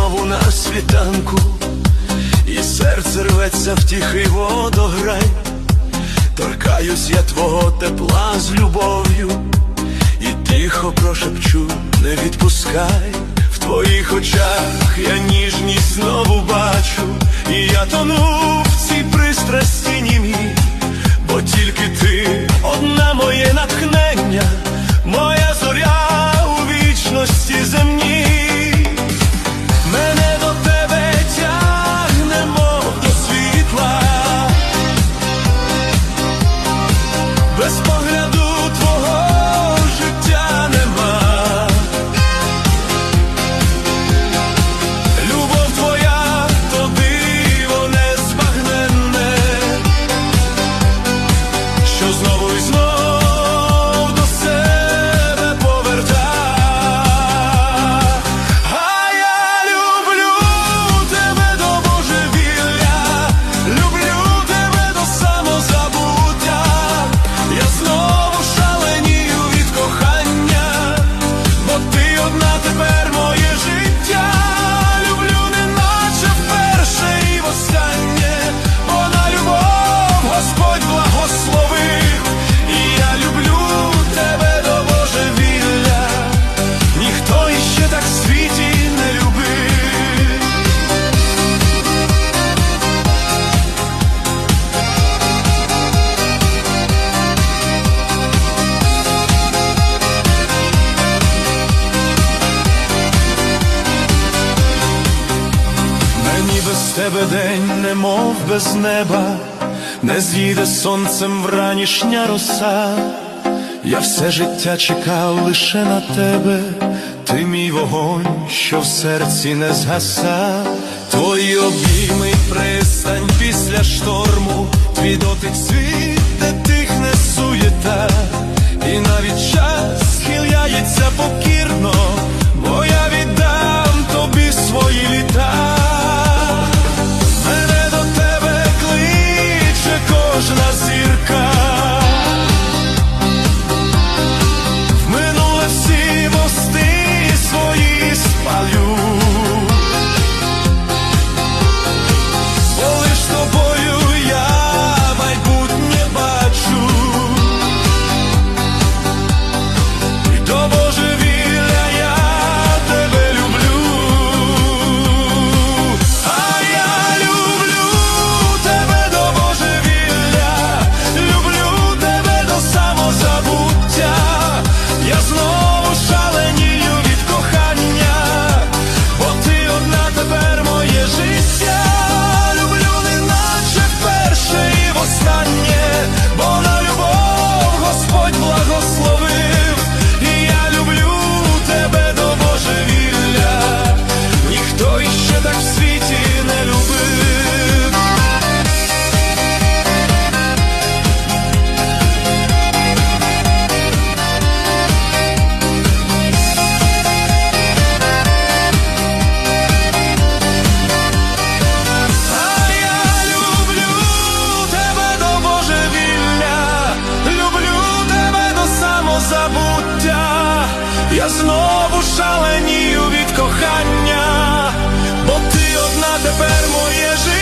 знову на світанку, і серце рветься в тихий водограй, торкаюсь я твого тепла з любов'ю, і тихо прошепчу, не відпускай, в твоїх очах я ніжність знову бачу, і я тону Мені без тебе день, немов без неба, не з'їде сонцем вранішня роса. Я все життя чекав лише на тебе, ти мій вогонь, що в серці не згаса. Твої обійми пристань після шторму, твій дотик світ, життя, я знову шаленію від кохання, бо ти одна тепер моє життя.